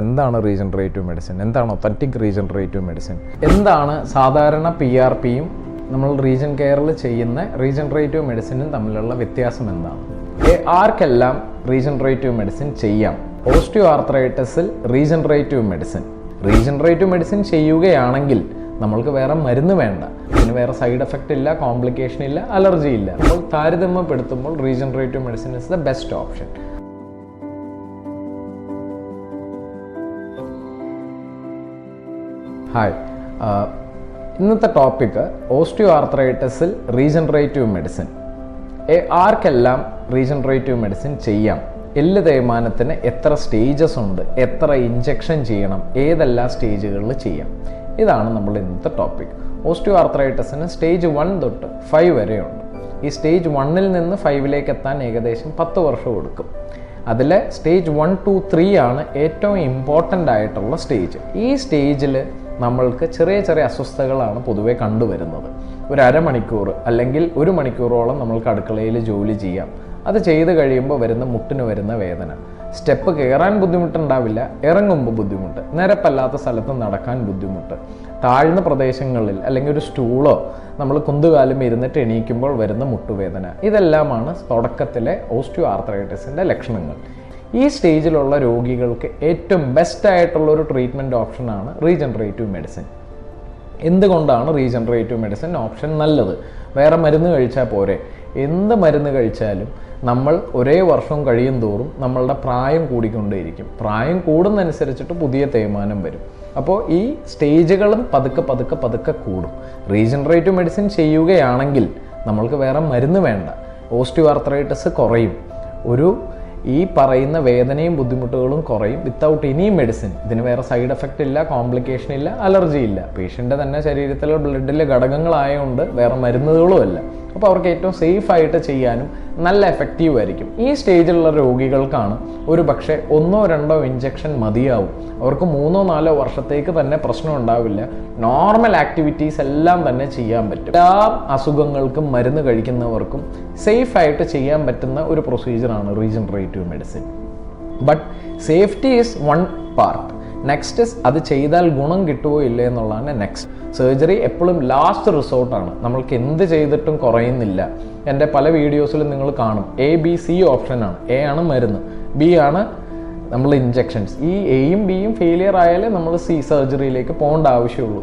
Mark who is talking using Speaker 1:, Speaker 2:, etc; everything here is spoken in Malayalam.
Speaker 1: എന്താണ് റീജനറേറ്റീവ് മെഡിസിൻ എന്താണ് ഒത്തന്റിക് റീജനറേറ്റീവ് മെഡിസിൻ എന്താണ് സാധാരണ പി ആർ പിയും നമ്മൾ റീജൻ കെയറിൽ ചെയ്യുന്ന റീജനറേറ്റീവ് മെഡിസിനും തമ്മിലുള്ള വ്യത്യാസം എന്താണ്? ആർക്കെല്ലാം റീജനറേറ്റീവ് മെഡിസിൻ ചെയ്യാം? ഓസ്റ്റിയോ ആർത്രൈറ്റിസിൽ റീജനറേറ്റീവ് മെഡിസിൻ റീജനറേറ്റീവ് മെഡിസിൻ ചെയ്യുകയാണെങ്കിൽ നമ്മൾക്ക് വേറെ മരുന്ന് വേണ്ട. ഇതിന് വേറെ സൈഡ് എഫക്റ്റ് ഇല്ല കോംപ്ലിക്കേഷൻ ഇല്ല അലർജി ഇല്ല. അപ്പോൾ താരതമ്യപ്പെടുത്തുമ്പോൾ regenerative medicine is the best option hi ഇന്നത്തെ ടോപ്പിക്ക് ഓസ്റ്റിയോ ആർത്രൈറ്റിസിൽ റീജനറേറ്റീവ് മെഡിസിൻ ആർക്കെല്ലാം റീജനറേറ്റീവ് മെഡിസിൻ ചെയ്യാം? എല്ല് തേയ്മാനത്തിന് എത്ര സ്റ്റേജസ് ഉണ്ട്? എത്ര ഇഞ്ചക്ഷൻ ചെയ്യണം? ഏതെല്ലാം സ്റ്റേജുകളിൽ ചെയ്യാം? ഇതാണ് നമ്മൾ ഇന്നത്തെ ടോപ്പിക് ഓസ്റ്റിയോ ആർത്രൈറ്റിസിന് സ്റ്റേജ് വൺ തൊട്ട് ഫൈവ് വരെയുണ്ട്. ഈ സ്റ്റേജ് വണ്ണിൽ നിന്ന് ഫൈവിലേക്ക് എത്താൻ ഏകദേശം പത്ത് വർഷം എടുക്കും. അതിൽ സ്റ്റേജ് വൺ ടു ത്രീ ആണ് ഏറ്റവും ഇമ്പോർട്ടന്റ് ആയിട്ടുള്ള സ്റ്റേജ് ഈ സ്റ്റേജിൽ നമ്മൾക്ക് ചെറിയ ചെറിയ അസ്വസ്ഥതകളാണ് പൊതുവേ കണ്ടുവരുന്നത്. ഒരു അരമണിക്കൂർ അല്ലെങ്കിൽ ഒരു മണിക്കൂറോളം നമ്മൾക്ക് അടുക്കളയിൽ ജോലി ചെയ്യാം. അത് ചെയ്ത് കഴിയുമ്പോൾ വരുന്ന മുട്ടിന് വരുന്ന വേദന. സ്റ്റെപ്പ് കയറാൻ ബുദ്ധിമുട്ടുണ്ടാവില്ല ഇറങ്ങുമ്പോൾ ബുദ്ധിമുട്ട് നിരപ്പല്ലാത്ത സ്ഥലത്ത് നടക്കാൻ ബുദ്ധിമുട്ട്. താഴ്ന്ന പ്രദേശങ്ങളിൽ അല്ലെങ്കിൽ ഒരു സ്റ്റൂളോ നമ്മൾ കുന്തുകാലും ഇരുന്നിട്ട് എണീക്കുമ്പോൾ വരുന്ന മുട്ടുവേദന. ഇതെല്ലാമാണ് തുടക്കത്തിലെ ഓസ്റ്റിയോ ആർത്രൈറ്റിസിന്റെ ലക്ഷണങ്ങൾ. ഈ സ്റ്റേജിലുള്ള രോഗികൾക്ക് ഏറ്റവും ബെസ്റ്റ് ആയിട്ടുള്ള ഒരു ട്രീറ്റ്മെന്റ് ഓപ്ഷനാണ് റീജനറേറ്റീവ് മെഡിസിൻ എന്തുകൊണ്ടാണ് റീജനറേറ്റീവ് മെഡിസിൻ ഓപ്ഷൻ നല്ലത്? വേറെ മരുന്ന് കഴിച്ചാൽ പോരെ. എന്ത് മരുന്ന് കഴിച്ചാലും നമ്മൾ ഒരേ വർഷം കഴിയും തോറും നമ്മളുടെ പ്രായം കൂടിക്കൊണ്ടേയിരിക്കും. പ്രായം കൂടുന്നതനുസരിച്ചിട്ട് പുതിയ തേയ്മാനം വരും. അപ്പോൾ ഈ സ്റ്റേജുകളും പതുക്കെ പതുക്കെ പതുക്കെ കൂടും. റീജനറേറ്റീവ് മെഡിസിൻ ചെയ്യുകയാണെങ്കിൽ നമ്മൾക്ക് വേറെ മരുന്ന് വേണ്ട. ഓസ്റ്റിയോ ആർത്രൈറ്റിസ് കുറയും. ഒരു ഈ പറയുന്ന വേദനയും ബുദ്ധിമുട്ടുകളും കുറയും വിത്തൗട്ട് എനി മെഡിസിൻ ഇതിന് വേറെ സൈഡ് എഫക്റ്റ് ഇല്ല കോംപ്ലിക്കേഷൻ ഇല്ല അലർജി ഇല്ല. പേഷ്യന്റെ തന്നെ ശരീരത്തിലെ ബ്ലഡിലെ ഘടകങ്ങളായതുകൊണ്ട് വേറെ മരുന്നുകളും അല്ല അപ്പോൾ അവർക്ക് ഏറ്റവും സേഫ് ആയിട്ട് ചെയ്യാനും നല്ല എഫക്റ്റീവ് ആയിരിക്കും. ഈ സ്റ്റേജിലുള്ള രോഗികൾക്കാണ് ഒരു പക്ഷേ ഒന്നോ രണ്ടോ ഇഞ്ചക്ഷൻ മതിയാവും. അവർക്ക് മൂന്നോ നാലോ വർഷത്തേക്ക് തന്നെ പ്രശ്നം ഉണ്ടാവില്ല. നോർമൽ ആക്ടിവിറ്റീസ് എല്ലാം തന്നെ ചെയ്യാൻ പറ്റും. എല്ലാ അസുഖങ്ങൾക്കും മരുന്ന് കഴിക്കുന്നവർക്കും സേഫ് ആയിട്ട് ചെയ്യാൻ പറ്റുന്ന ഒരു പ്രൊസീജിയറാണ് regenerative medicine but safety is one part next അത് ചെയ്താൽ ഗുണം കിട്ടുമോ ഇല്ലേ എന്നുള്ളതാണ് നെക്സ്റ്റ് സർജറി എപ്പോഴും ലാസ്റ്റ് റിസോർട്ടാണ് നമ്മൾക്ക് എന്ത് ചെയ്തിട്ടും കുറയുന്നില്ല. എന്റെ പല വീഡിയോസിലും നിങ്ങൾ കാണും. എ ബി സി ഓപ്ഷനാണ് എ ആണ് മരുന്ന്. ബി ആണ് നമ്മൾ ഇഞ്ചെക്ഷൻസ് ഈ എയും ബിയും ഫെയിലിയർ ആയാലേ നമ്മൾ സി സർജറിയിലേക്ക് പോകേണ്ട ആവശ്യമുള്ളൂ.